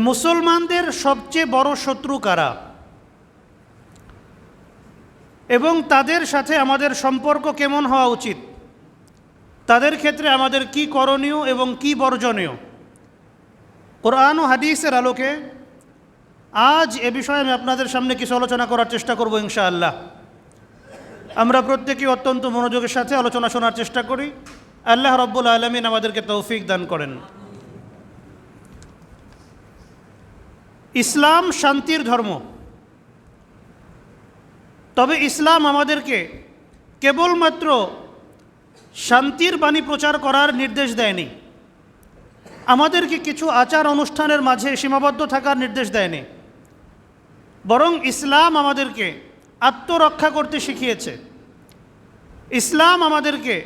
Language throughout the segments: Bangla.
মুসলমানদের সবচেয়ে বড় শত্রু কারা? এবং তাদের সাথে আমাদের সম্পর্ক কেমন হওয়া উচিত? তাদের ক্ষেত্রে আমাদের কি করণীয় এবং কি বর্জনীয়? কোরআন ও হাদিসের আলোকে আজ এ বিষয়ে আমি আপনাদের সামনে কিছু আলোচনা করার চেষ্টা করব ইনশাআল্লাহ। আমরা প্রত্যেকেই অত্যন্ত মনোযোগের সাথে আলোচনা শোনার চেষ্টা করি। আল্লাহ রব্বুল আলমিন আমাদেরকে তৌফিক দান করেন। ইসলাম শান্তির ধর্ম। তবে ইসলাম আমাদেরকে কেবলমাত্র শান্তির বাণী প্রচার করার নির্দেশ দেয়নি। আমাদেরকে কিছু আচার অনুষ্ঠানের মাঝে সীমাবদ্ধ থাকার নির্দেশ দেয়নি। বরং ইসলাম আমাদেরকে আত্মরক্ষা করতে শিখিয়েছে। ইসলাম আমাদেরকে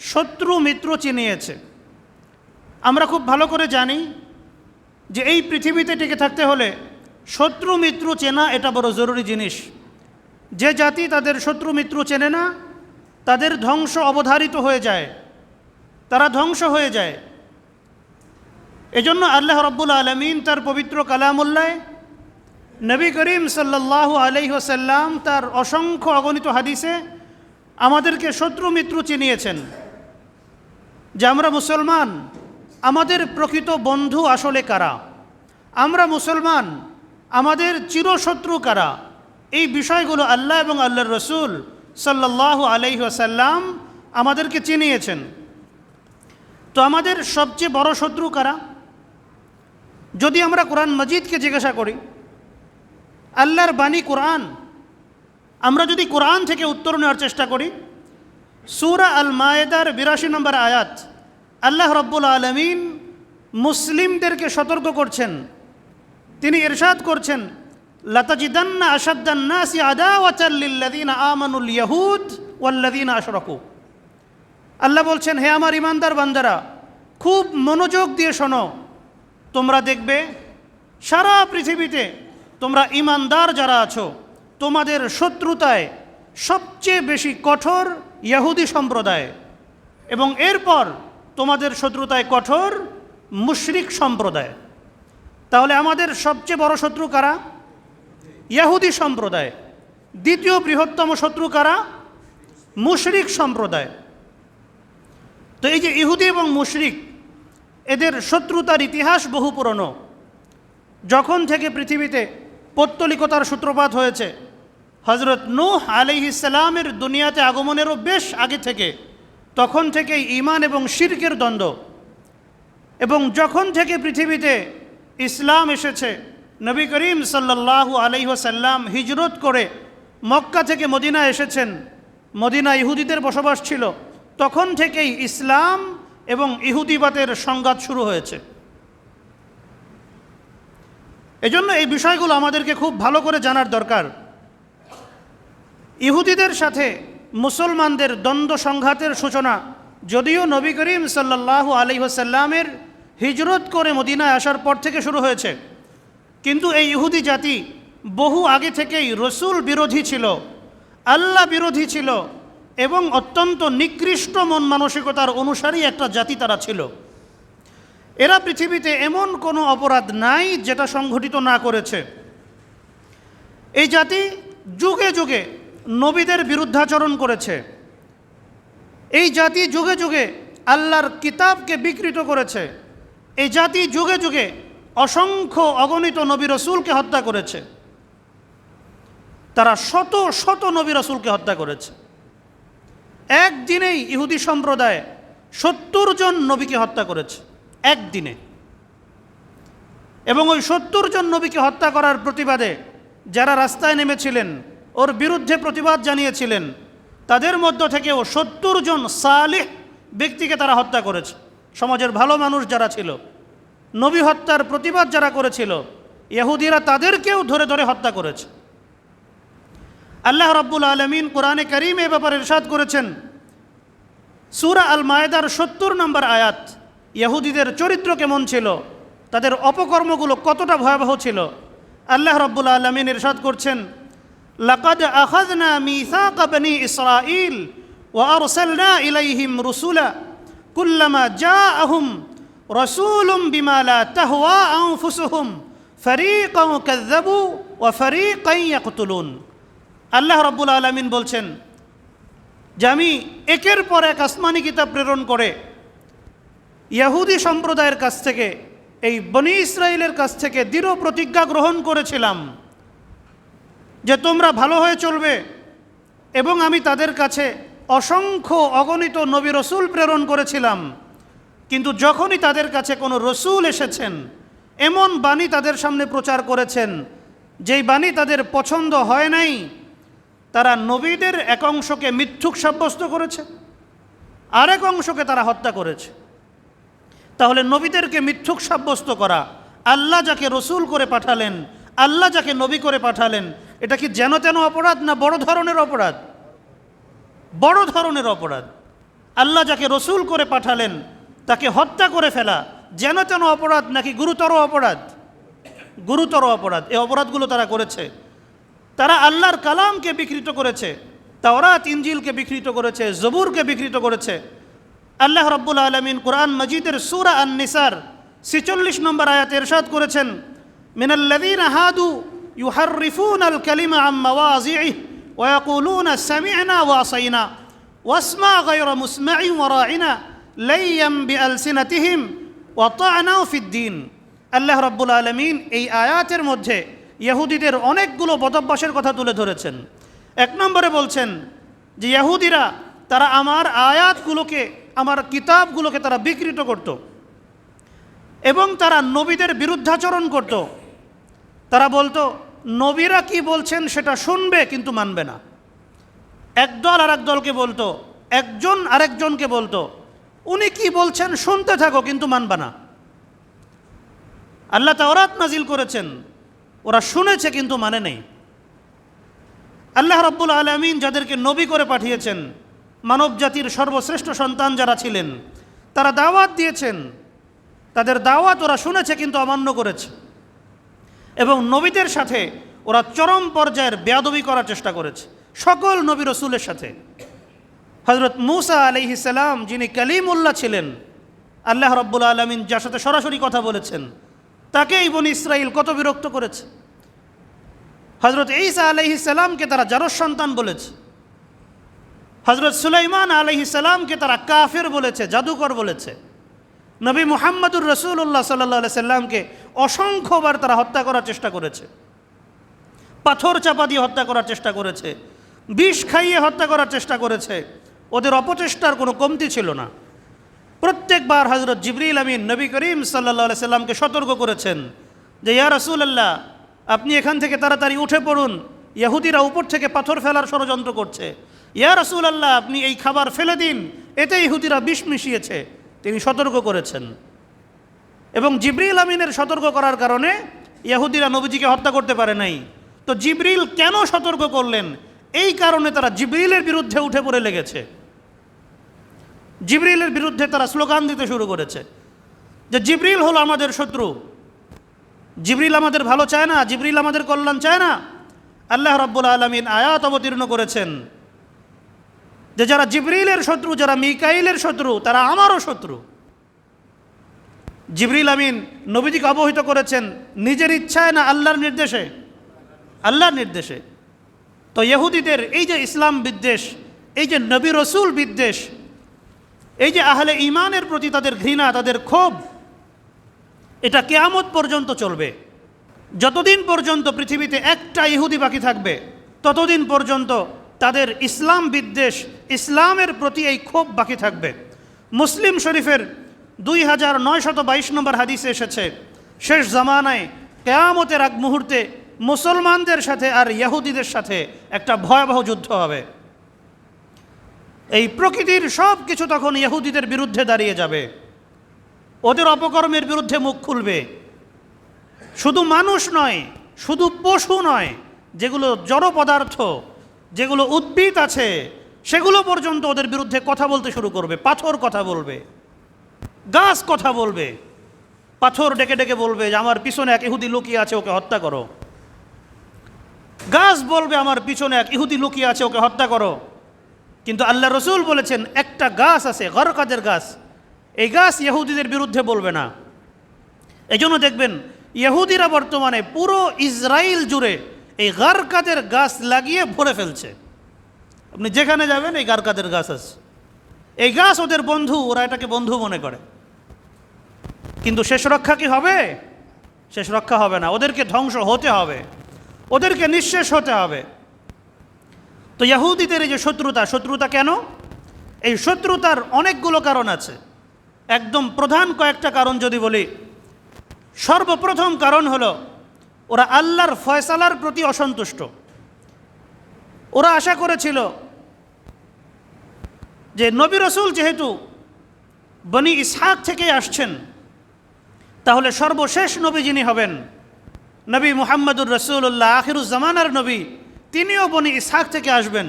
শত্রু মিত্র চিনিয়েছে। আমরা খুব ভালো করে জানি যে এই পৃথিবীতে টিকে থাকতে হলে শত্রু মিত্র চেনা এটা বড় জরুরি জিনিস। যে জাতি তাদের শত্রু মিত্র চেনে না, তাদের ধ্বংস অবধারিত হয়ে যায়। তারা ধ্বংস হয়ে যায়। এজন্য আল্লাহ রব্বুল আলমিন তার পবিত্র কালামুল্লায় নবী করিম সাল্লাহ আলহিহসাল্লাম তার অসংখ্য অগণিত হাদিসে আমাদেরকে শত্রু মিত্র চিনিয়েছেন। যে আমরা মুসলমান আমাদের প্রকৃত বন্ধু আসলে কারা? আমরা মুসলমান, আমাদের চিরশত্রু কারা? এই বিষয়গুলো আল্লাহ এবং আল্লাহর রসুল সাল্লাহ আলহিহাসাল্লাম আমাদেরকে চিনিয়েছেন। তো আমাদের সবচেয়ে বড় শত্রু কারা? যদি আমরা কোরআন মজিদকে জিজ্ঞাসা করি, আল্লাহর বাণী কোরআন, আমরা যদি কোরআন থেকে উত্তর নেওয়ার চেষ্টা করি, সুরা আল মায়েদার বিরাশি নম্বর আয়াত আল্লাহ রব্বুল আলমিন মুসলিমদেরকে সতর্ক করছেন। তিনি ইরশাদ করছেন, লতাজিদান্না আসাদ্দান্নাসি আদাওয়াচাল্লিল্লাদিন আমানুল ইয়াহুদ ওয়াল্লাদিন আশরকু। আল্লাহ বলছেন, হে আমার ইমানদার বান্দারা, খুব মনোযোগ দিয়ে শোনো। তোমরা দেখবে, সারা পৃথিবীতে তোমরা ইমানদার যারা আছো, তোমাদের শত্রুতায় সবচেয়ে বেশি কঠোর ইয়াহুদি সম্প্রদায়। এবং এরপর তোমাদের শত্রুতায় কঠোর মুশরিক সম্প্রদায়। তাহলে আমাদের সবচেয়ে বড় শত্রু কারা? ইয়াহুদি সম্প্রদায়। দ্বিতীয় বৃহত্তম শত্রু কারা? মুশরিক সম্প্রদায়। তো এই যে ইহুদি এবং মুশরিক, এদের শত্রুতার ইতিহাস বহু পুরনো। যখন থেকে পৃথিবীতে পৌত্তলিকতার সূত্রপাত হয়েছে হজরত নূহ আলি ইসলামের দুনিয়াতে আগমনেরও বেশ আগে থেকে তখন থেকেই ইমান এবং শির্কের দ্বন্দ্ব। এবং যখন থেকে পৃথিবীতে ইসলাম এসেছে, নবী করিম সাল্লাহ আলহিহাসাল্লাম হিজরত করে মক্কা থেকে মদিনা এসেছেন, মদিনা ইহুদিদের বসবাস ছিল, তখন থেকেই ইসলাম এবং ইহুদিবাদের সংঘাত শুরু হয়েছে। এজন্য এই বিষয়গুলো আমাদেরকে খুব ভালো করে জানার দরকার। ইহুদিদের সাথে মুসলমানদের দ্বন্দ্ব সংঘাতের সূচনা, যদিও নবী করিম সাল্লাহ আলহিহাসাল্লামের হিজরত করে মদিনায় আসার পর থেকে শুরু হয়েছে। কিন্তু এই ইহুদি জাতি বহু আগে থেকেই রসুল বিরোধী ছিল, আল্লাহ বিরোধী ছিল এবং অত্যন্ত নিকৃষ্ট মন মানসিকতার অনুসারী একটা জাতি তারা ছিল। এরা পৃথিবীতে এমন কোনো অপরাধ নাই যেটা সংঘটিত না করেছে। এই জাতি যুগে যুগে নবীদের বিরুদ্ধাচরণ করেছে। এই জাতি যুগে যুগে আল্লাহর কিতাবকে বিকৃত করেছে। এই জাতি যুগে যুগে অসংখ্য অগণিত নবী রসুলকে হত্যা করেছে। তারা শত শত নবী রসুলকে হত্যা করেছে। একদিনেই ইহুদি সম্প্রদায় সত্তর জন নবীকে হত্যা করেছে, একদিনে। এবং ওই সত্তর জন নবীকে হত্যা করার প্রতিবাদে যারা রাস্তায় নেমেছিলেন ওর বিরুদ্ধে প্রতিবাদ জানিয়েছিলেন। তাদের মধ্য থেকেও সত্তর জন সালেহ ব্যক্তিকে তারা হত্যা করেছে। সমাজের ভালো মানুষ যারা ছিল, নবী হত্যার প্রতিবাদ যারা করেছিল, ইহুদিরা তাদেরকেও ধরে ধরে হত্যা করেছে। আল্লাহ রব্বুল আলমিন কোরআনে করিম এ ব্যাপারে ইরশাদ করেছেন, সুরা আল মায়েদার সত্তর নম্বর আয়াত, ইহুদিদের চরিত্র কেমন ছিল, তাদের অপকর্মগুলো কতটা ভয়াবহ ছিল, আল্লাহ রব্বুল আলমিন ইরশাদ করছেন মিসাকা বনি ইসরাইল ওয়া আরসালনা ইলাইহিম রুসুলা কুল্লামা জাআহুম রাসূলুম বিমা লা তাহওয়া আনফুসুহুম ফরিকাউ কাযযাবু ওয়া ফরিকাই ইয়াকতুলুন। আল্লাহ রাব্বুল আলামিন বলছেন, যে আমি একের পর এক আসমানি কিতাব প্রেরণ করে ইয়াহুদি সম্প্রদায়ের কাছ থেকে, এই বনি ইসরায়েলের কাছ থেকে দৃঢ় প্রতিজ্ঞা গ্রহণ করেছিলাম। যে তোমরা ভালো হয়ে চলবে এবং আমি তাদের কাছে অসংখ্য অগণিত নবী রসুল প্রেরণ করেছিলাম। কিন্তু যখনই তাদের কাছে কোনো রসুল এসেছেন, এমন বাণী তাদের সামনে প্রচার করেছেন, যেই বাণী তাদের পছন্দ হয় নাই, তারা নবীদের এক অংশকে মিথ্যুক সাব্যস্ত করেছে, আরেক অংশকে তারা হত্যা করেছে। তাহলে নবীদেরকে মিথ্যুক সাব্যস্ত করা, আল্লাহ যাকে রসুল করে পাঠালেন, আল্লাহ যাকে নবী করে পাঠালেন এটা কি যেন তেন অপরাধ না বড় ধরনের অপরাধ? বড় ধরনের অপরাধ। আল্লাহ যাকে রসুল করে পাঠালেন, তাকে হত্যা করে ফেলা, যেন তেন অপরাধ নাকি গুরুতর অপরাধ? গুরুতর অপরাধ। এই অপরাধগুলো তারা করেছে। তারা আল্লাহর কালামকে বিকৃত করেছে, তাওরাত ইঞ্জিলকে বিকৃত করেছে, জবুরকে বিকৃত করেছে। আল্লাহ রব্বুল আলমিন কোরআন মজিদের সুরা আন নিসার ছিচল্লিশ নম্বর আয়াত এরশাদ করেছেন মিনাল্লাদিন হাদু يحرفون الكلمة عن مواضعه ويقولون سمعنا وعصينا واسمع غير مسمع وراعنا ليا بألسنتهم وطعنا في الدين আল্লাহ রব্বুল আলমিন এই আয়াতের মধ্যে ইহুদিদের অনেকগুলো বদভ্যাসের কথা তুলে ধরেছেন এক নম্বরে বলছেন যে ইহুদিরা তারা আমার আয়াতগুলোকে আমার কিতাবগুলোকে তারা বিকৃত করত এবং তারা নবীদের বিরুদ্ধাচরণ করত তারা বলতো নবীরা কি বলছেন সেটা শুনবে কিন্তু মানবে না। একদল আর দলকে বলতো, একজন আরেকজনকে বলতো। উনি কি বলছেন শুনতে থাকো কিন্তু মানবে না। আল্লাহ তাওরাত নাজিল করেছেন, ওরা শুনেছে কিন্তু মানে নেই। আল্লাহ রব্বুল আলমিন যাদেরকে নবী করে পাঠিয়েছেন, মানব জাতির সর্বশ্রেষ্ঠ সন্তান যারা ছিলেন, তারা দাওয়াত দিয়েছেন। তাদের দাওয়াত ওরা শুনেছে কিন্তু অমান্য করেছে। এবং নবীদের সাথে ওরা চরম পর্যায়ের বেয়াদবি করার চেষ্টা করেছে, সকল নবী রসুলের সাথে। হজরত মুসা আলিহিসাল্লাম যিনি কালিমুল্লাহ ছিলেন, আল্লাহ রব্বুল আলমিন যার সাথে সরাসরি কথা বলেছেন তাকে ইবন ইসরাইল কত বিরক্ত করেছে। হজরত ঈসা আলহিসাল্লামকে তারা জারস সন্তান বলেছে। হজরত সুলাইমান আলহিসাল্লামকে তারা কাফের বলেছে, জাদুকর বলেছে। নবী মুহাম্মদুর রসুল্লাহ সাল্লাহ সাল্লামকে অসংখ্যবার তারা হত্যা করার চেষ্টা করেছে। পাথর চাপা দিয়ে হত্যা করার চেষ্টা করেছে। বিষ খাইয়ে হত্যা করার চেষ্টা করেছে। ওদের অপচেষ্টার কোনো কমতি ছিল না। প্রত্যেকবার হজরত জিবরিল আমিন নবী করিম সাল্লা সাল্লামকে সতর্ক করেছেন যে, ইয়া রসুলাল্লাহ, আপনি এখান থেকে তাড়াতাড়ি উঠে পড়ুন। ইয়াহুদিরা উপর থেকে পাথর ফেলার ষড়যন্ত্র করছে। ইয়া রসুলাল্লাহ, আপনি এই খাবার ফেলে দিন। এতে ইহুদিরা বিষ মিশিয়েছে। তিনি সতর্ক করেছেন। এবং জিবরিল আমিনের সতর্ক করার কারণে ইয়াহুদিরা নবীজিকে হত্যা করতে পারে নাই। তো জিবরিল কেন সতর্ক করলেন? এই কারণে তারা জিবরিলের বিরুদ্ধে উঠে পড়ে লেগেছে। জিবরিলের বিরুদ্ধে তারা স্লোগান দিতে শুরু করেছে যে জিবরিল হলো আমাদের শত্রু। জিবরিল আমাদের ভালো চায় না, জিবরিল আমাদের কল্যাণ চায় না। আল্লাহ রব্বুল আলমিন আয়াত অবতীর্ণ করেছেন। যে যারা জিবরিলের শত্রু, যারা মিকাইলের শত্রু, তারা আমারও শত্রু। জিবরিল আমিন নবীজিকে অবহিত করেছেন নিজের ইচ্ছায় না আল্লাহর নির্দেশে? আল্লাহর নির্দেশে। তো ইহুদিদের এই যে ইসলাম বিদ্বেষ, এই যে নবী রসুল বিদ্বেষ, এই যে আহলে ইমানের প্রতি তাদের ঘৃণা, তাদের ক্ষোভ, এটা কেয়ামত পর্যন্ত চলবে। যতদিন পর্যন্ত পৃথিবীতে একটা ইহুদি বাকি থাকবে, ততদিন পর্যন্ত তাদের ইসলাম বিদ্বেষ, ইসলামের প্রতি এই ক্ষোভ বাকি থাকবে। মুসলিম শরীফের দুই হাজার নয়শত বাইশ নম্বর হাদিসে এসেছে, শেষ জামানায় কেয়ামতের এক মুহূর্তে মুসলমানদের সাথে আর ইহুদিদের সাথে একটা ভয়াবহ যুদ্ধ হবে। এই প্রকৃতির সব কিছু তখন ইহুদিদের বিরুদ্ধে দাঁড়িয়ে যাবে। ওদের অপকর্মের বিরুদ্ধে মুখ খুলবে। শুধু মানুষ নয়, শুধু পশু নয়, যেগুলো জড় পদার্থ যেগুলো উদ্ভিদ আছে, সেগুলো পর্যন্ত ওদের বিরুদ্ধে কথা বলতে শুরু করবে, পাথর কথা বলবে, গাছ কথা বলবে, পাথর ডেকে ডেকে বলবে যে, আমার পিছনে এক ইহুদি লুকিয়ে আছে, ওকে হত্যা করো। গাছ বলবে, আমার পিছনে এক ইহুদি লুকিয়ে আছে, ওকে হত্যা করো। কিন্তু আল্লাহ রসুল বলেছেন, একটা গাছ আছে, গরকাদের গাছ। এই গাছ ইহুদিদের বিরুদ্ধে বলবে না। এই জন্য দেখবেন, ইহুদিরা বর্তমানে পুরো ইসরায়েল জুড়ে এই গারকাতের গাছ লাগিয়ে ভরে ফেলছে। আপনি যেখানে যাবেন, এই গারকাতের গাছ আছে। এই গাছ ওদের বন্ধু, ওরা এটাকে বন্ধু মনে করে। কিন্তু শেষ রক্ষা কি হবে? শেষ রক্ষা হবে না। ওদেরকে ধ্বংস হতে হবে। ওদেরকে নিঃশেষ হতে হবে। তো ইয়াহুদিদের এই যে শত্রুতা শত্রুতা কেন? এই শত্রুতার অনেকগুলো কারণ আছে। একদম প্রধান কয়েকটা কারণ যদি বলি, সর্বপ্রথম কারণ হলো ওরা আল্লাহর ফয়সালার প্রতি অসন্তুষ্ট। ওরা আশা করেছিল যে নবী রসুল যেহেতু বনি ইসহাক থেকে আসছেন, তাহলে সর্বশেষ নবী যিনি হবেন, নবী মুহাম্মদুর রসুল্লাহ আখিরুজ্জামানার নবী, তিনিও বনি ইসহাক থেকে আসবেন।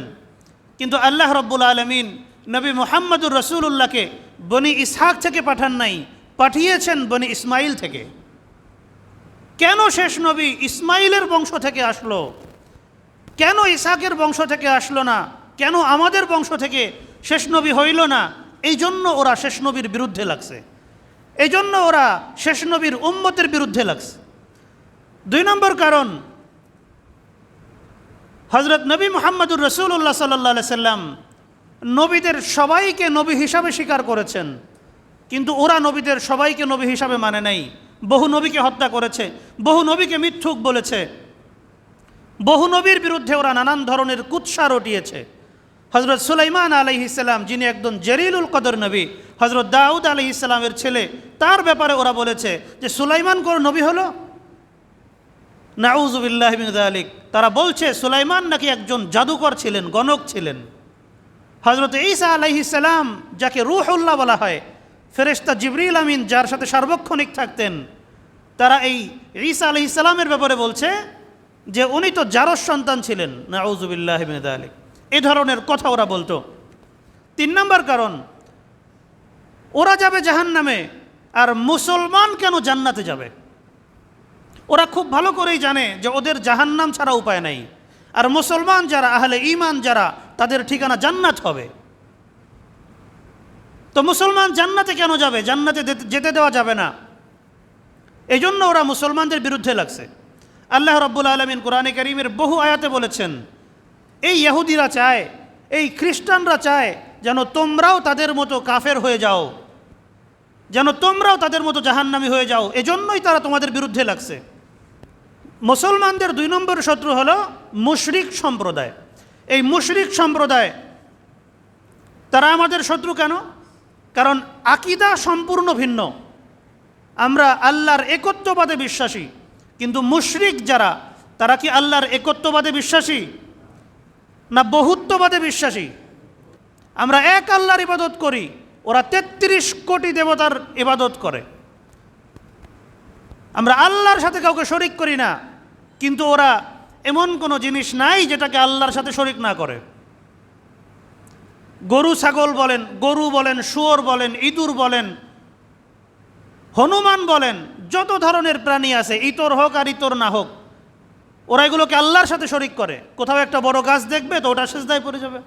কিন্তু আল্লাহ রব্বুল আলমিন নবী মুহাম্মদুর রসুল্লাহকে বনি ইসহাক থেকে পাঠান নাই, পাঠিয়েছেন বনি ইসমাইল থেকে। কেন শেষ নবী ইসমাইলের বংশ থেকে আসলো? কেন ইসাকের বংশ থেকে আসলো না? কেন আমাদের বংশ থেকে শেষ নবী হইল না? এই জন্য ওরা শেষ নবীর বিরুদ্ধে লাগছে। এই জন্য ওরা শেষ নবীর উম্মতের বিরুদ্ধে লাগছে। দুই নম্বর কারণ হজরত নবী মোহাম্মদুর রসুল্লাহ সাল্লাহ সাল্লাম নবীদের সবাইকে নবী হিসাবে স্বীকার করেছেন। কিন্তু ওরা নবীদের সবাইকে নবী হিসাবে মানে নাই। বহু নবীকে হত্যা করেছে, বহু নবীকে মিথ্যুক বলেছে। বহু নবীর বিরুদ্ধে ওরা নানান ধরনের কুৎসা রটিয়েছে। হজরত সুলাইমান আলহি ইসলাম যিনি একজন জেরিলুল কদর নবী হজরত দাউদ আলহি ইসলামের ছেলে, তার ব্যাপারে ওরা বলেছে যে, সুলাইমান কোন নবী হলো? নাউজুবিল্লাহ আলিক তারা বলছে, সুলাইমান নাকি একজন জাদুকর ছিলেন, গণক ছিলেন। হজরত ঈসা আলহি ইসলাম যাকে রুহুল্লাহ বলা হয় ফেরেশতা জিবরিল আমিন, যার সাথে সার্বক্ষণিক থাকতেন, তারা এই ঈসা আলহি ইসলামের ব্যাপারে বলছে যে, উনি তো জারস সন্তান ছিলেন। না নাউজুবিল্লাহ আলিক এ ধরনের কথা ওরা বলতো। তিন নম্বর কারণ, ওরা যাবে জাহান নামে আর মুসলমান কেন জান্নাতে যাবে? ওরা খুব ভালো করেই জানে যে, ওদের জাহান্নাম ছাড়া উপায় নাই। আর মুসলমান যারা, আহলে ইমান যারা, তাদের ঠিকানা জান্নাত হবে। তো মুসলমান জান্নাতে কেন যাবে? জান্নাতে যেতে- দেওয়া যাবে না। এই জন্য ওরা মুসলমানদের বিরুদ্ধে লাগছে। আল্লাহ রব্বুল আলমিন কোরআনে করিমের বহু আয়াতে বলেছেন, এই ইহুদিরা চায়, এই খ্রিস্টানরা চায় যেন তোমরাও তাদের মতো কাফের হয়ে যাও, যেন তোমরাও তাদের মতো জাহান্নামি হয়ে যাও। এজন্যই তারা তোমাদের বিরুদ্ধে লাগছে। মুসলমানদের দুই নম্বর শত্রু হলো মুশরিক সম্প্রদায়। এই মুশরিক সম্প্রদায়, তারা আমাদের শত্রু কেন? কারণ আকিদা সম্পূর্ণ ভিন্ন। আমরা আল্লাহর একত্ববাদে বিশ্বাসী, কিন্তু মুশরিক যারা, তারা কি আল্লাহর একত্ববাদে বিশ্বাসী? না বহুত্ববাদে বিশ্বাসী? আমরা এক আল্লাহর ইবাদত করি, ওরা তেত্রিশ কোটি দেবতার ইবাদত করে। আমরা আল্লাহর সাথে কাউকে শরিক করি না, কিন্তু ওরা এমন কোনো জিনিস নাই যেটাকে আল্লাহর সাথে শরিক না করে। গরু ছাগল বলেন, গরু বলেন, শুয়োর বলেন, ইঁদুর বলেন, হনুমান বলেন, যত ধরনের প্রাণী আছে, ইতর হোক আর ইতর না হোক, ওরা এগুলোকে আল্লাহর সাথে শরিক করে। কোথাও একটা বড় গাছ দেখবে তো ওটা সেজদায় পড়ে যাবে।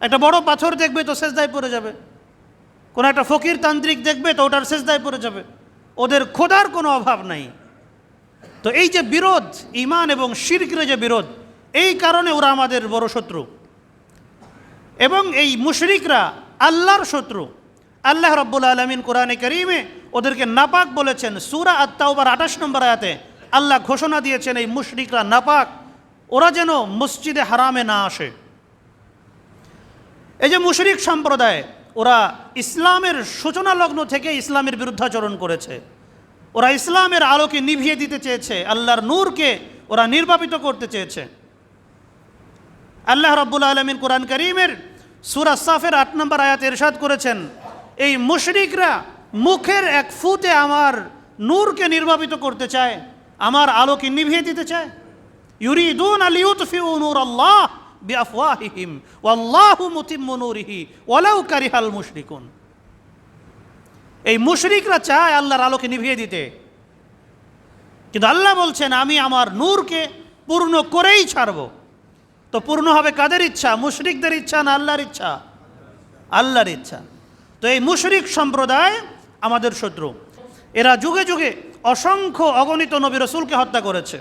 একটা বড় পাথর দেখবে তো সেজদায় পড়ে যাবে। কোনো একটা ফকির তান্ত্রিক দেখবে তো ওটার সেজদায় পড়ে যাবে। ওদের খোদার কোনো অভাব নাই। তো এই যে বিরোধ ইমান এবং শিরকের যে বিরোধ, এই কারণে ওরা আমাদের বড় শত্রু। এবং এই মুশরিকরা আল্লাহর শত্রু। আল্লাহ রব্বুল আলমিন কোরআনে করিমে ওদেরকে নাপাক বলেছেন। সুরা আত্মাউবার আঠাশ নম্বর আয়াতে আল্লাহ ঘোষণা দিয়েছেন, এই মুশরিকরা নাপাক, ওরা যেন মসজিদে হারামে না আসে। এই যে মুশরিক সম্প্রদায়, ওরা ইসলামের সূচনা লগ্ন থেকে ইসলামের বিরুদ্ধাচরণ করেছে। ওরা ইসলামের আলোকে নিভিয়ে দিতে চেয়েছে, আল্লাহর নূরকে ওরা নির্বাপিত করতে চেয়েছে। আল্লাহ রব্বুল আলমিন কোরআন করিমের সুরা সাফের আট নম্বর আয়াত এরশাদ করেছেন, এই মুশরিকরা মুখের এক ফুটে আমার নূরকে নির্বাপিত করতে চায়, আমার আলোকে নিভিয়ে দিতে চায়। ইউরিদুন আলিউতফিউ নূর আল্লাহ বিআফওয়াহিহিম, ওয়াল্লাহু মুতিম্মু নূরিহি, ওয়ালাউ কারিহাল মুশরিকুন। এই মুশরিকরা চায় আল্লাহর আলোকে নিভিয়ে দিতে। কিন্তু আল্লাহ বলছেন, আমি আমার নূরকে পূর্ণ করেই ছাড়ব। তো পূর্ণ হবে কাদের ইচ্ছা? মুশরিকদের ইচ্ছা না আল্লাহর ইচ্ছা? আল্লাহর ইচ্ছা। তো এই মুশরিক সম্প্রদায় আমাদের শত্রু। এরা যুগে যুগে অসংখ্য অগণিত নবী রসুলকে হত্যা করেছে।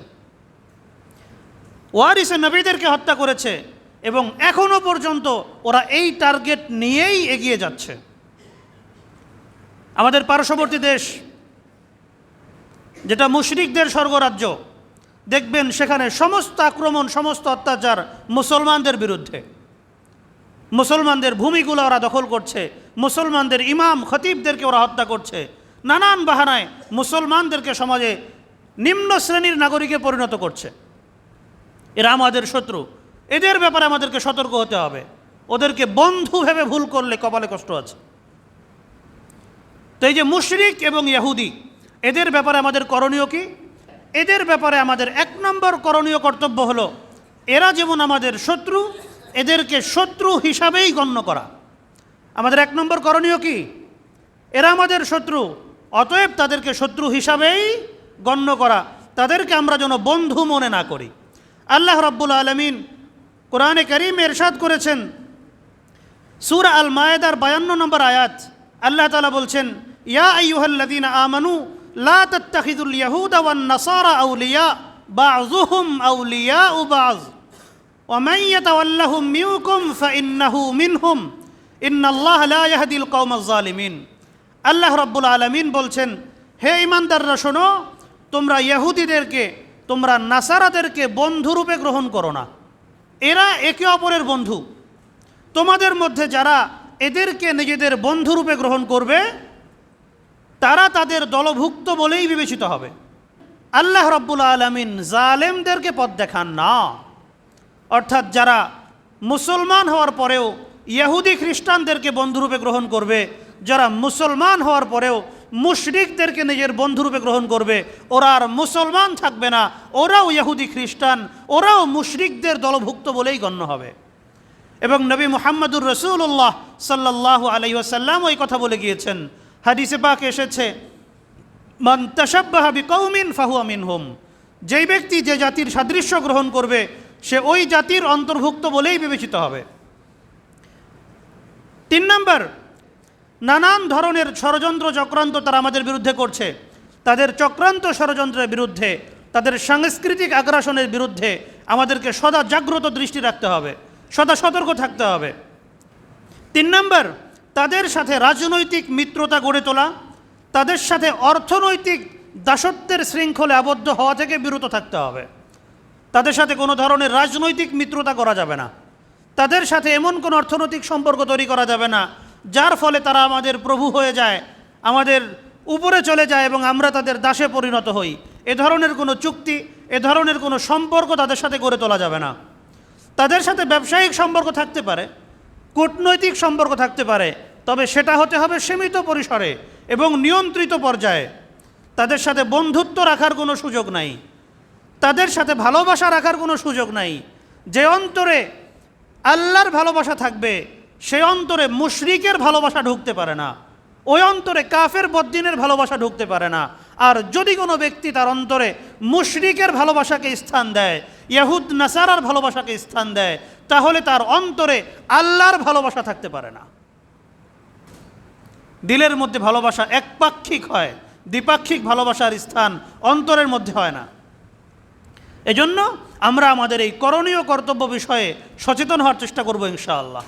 ওয়ারিসে নবীদেরকে হত্যা করেছে এবং এখনও পর্যন্ত ওরা এই টার্গেট নিয়েই এগিয়ে যাচ্ছে। আমাদের পার্শ্ববর্তী দেশ, যেটা মুশরিকদের স্বর্গরাজ্য দেখবেন সেখানে সমস্ত আক্রমণ, সমস্ত অত্যাচার মুসলমানদের বিরুদ্ধে। মুসলমানদের ভূমিগুলো ওরা দখল করছে, মুসলমানদের ইমাম খতিবদেরকে ওরা হত্যা করছে। নানান বাহানায় মুসলমানদেরকে সমাজে নিম্ন শ্রেণির নাগরিকে পরিণত করছে। এরা আমাদের শত্রু। এদের ব্যাপারে আমাদেরকে সতর্ক হতে হবে। ওদেরকে বন্ধু ভেবে ভুল করলে কপালে কষ্ট আছে। তো এই যে মুশরিক এবং ইহুদি এদের ব্যাপারে আমাদের করণীয় কি? এদের ব্যাপারে আমাদের এক নম্বর করণীয় কর্তব্য হলো, এরা যেমন আমাদের শত্রু, এদেরকে শত্রু হিসাবেই গণ্য করা। আমাদের এক নম্বর করণীয় কি? এরা আমাদের শত্রু, অতএব তাদেরকে শত্রু হিসাবেই গণ্য করা। তাদেরকে আমরা যেন বন্ধু মনে না করি। আল্লাহ রব্বুল আলমিন কোরআনে করিম এরশাদ করেছেন, সুর আল মায়েদার বায়ান্ন নম্বর আয়াত। আল্লাহ তালা বলছেন, ইয়া আইয়ুহাল্লাদিন আমানু লা তাত্তাখিদুল ইয়াহুদা ওয়ান নাসারা আউলিয়া বাযুহুম আউলিয়া উ বায ومن يتولهم منكم فإنه منهم إن الله لا يهدي القوم الظالمين আল্লাহ রব্বুল আলমিন বলছেন হে ইমানদাররা শোনো তোমরা ইহুদিদেরকে তোমরা নাসারাদেরকে বন্ধুরূপে গ্রহণ করো না এরা একে অপরের বন্ধু তোমাদের মধ্যে যারা এদেরকে নিজেদের বন্ধুরূপে গ্রহণ করবে তারা তাদের দলভুক্ত বলেই বিবেচিত হবে। আল্লাহ রব্বুল আলমিন জালেমদেরকে পথ দেখান না। অর্থাৎ যারা মুসলমান হওয়ার পরেও ইয়াহুদি খ্রিস্টানদেরকে বন্ধুরূপে গ্রহণ করবে, যারা মুসলমান হওয়ার পরেও মুশরিকদেরকে নিজের বন্ধুরূপে গ্রহণ করবে, ওরা আর মুসলমান থাকবে না, ওরাও ইয়াহুদি খ্রিস্টান, ওরাও মুশরিকদের দলভুক্ত বলেই গণ্য হবে। এবং নবী মুহাম্মদুর রসুল্লাহ সাল্লাহ আলাইসাল্লাম ওই কথা বলে গিয়েছেন। হাদিসে পাক এসেছে, মান তাসাব্বাহা বিকৌমিন ফাহু আমিন হোম যেই ব্যক্তি যে জাতির সাদৃশ্য গ্রহণ করবে, সে ওই জাতির অন্তর্ভুক্ত বলেই বিবেচিত হবে। তিন নম্বর, নানান ধরনের ষড়যন্ত্র চক্রান্ত তারা আমাদের বিরুদ্ধে করছে। তাদের চক্রান্ত ষড়যন্ত্রের বিরুদ্ধে, তাদের সাংস্কৃতিক আগ্রাসনের বিরুদ্ধে আমাদেরকে সদা জাগ্রত দৃষ্টি রাখতে হবে, সদা সতর্ক থাকতে হবে। তিন নম্বর তাদের সাথে রাজনৈতিক মিত্রতা গড়ে তোলা, তাদের সাথে অর্থনৈতিক দাসত্বের শৃঙ্খলে আবদ্ধ হওয়া থেকে বিরত থাকতে হবে। তাদের সাথে কোনো ধরনের রাজনৈতিক মিত্রতা করা যাবে না। তাদের সাথে এমন কোনো অর্থনৈতিক সম্পর্ক তৈরি করা যাবে না, যার ফলে তারা আমাদের প্রভু হয়ে যায়, আমাদের উপরে চলে যায় এবং আমরা তাদের দাসে পরিণত হই। এ ধরনের কোনো চুক্তি, এ ধরনের কোনো সম্পর্ক তাদের সাথে গড়ে তোলা যাবে না। তাদের সাথে ব্যবসায়িক সম্পর্ক থাকতে পারে কূটনৈতিক সম্পর্ক থাকতে পারে, তবে সেটা হতে হবে সীমিত পরিসরে এবং নিয়ন্ত্রিত পর্যায়ে। তাদের সাথে বন্ধুত্ব রাখার কোনো সুযোগ নাই। তাদের সাথে ভালোবাসা রাখার কোনো সুযোগ নাই। যে অন্তরে আল্লাহর ভালোবাসা থাকবে, সে অন্তরে মুশরিকের ভালোবাসা ঢুকতে পারে না। ওই অন্তরে কাফের বদ্দিনের ভালোবাসা ঢুকতে পারে না। আর যদি কোনো ব্যক্তি তার অন্তরে মুশরিকের ভালোবাসাকে স্থান দেয় ইয়াহুদ নাসারার ভালোবাসাকে স্থান দেয়, তাহলে তার অন্তরে আল্লাহর ভালোবাসা থাকতে পারে না। দিলের মধ্যে ভালোবাসা একপাক্ষিক হয়, দ্বিপাক্ষিক ভালোবাসার স্থান অন্তরের মধ্যে হয় না। এজন্য আমরা আমাদের এই করণীয় কর্তব্য বিষয়ে সচেতন হওয়ার চেষ্টা করব ইনশাআল্লাহ।